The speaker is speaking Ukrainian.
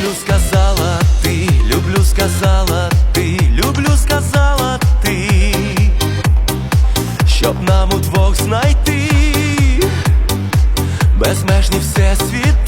Люблю, сказала ти, люблю, сказала ти, люблю, сказала ти, щоб нам удвох знайти безмежні всесвіт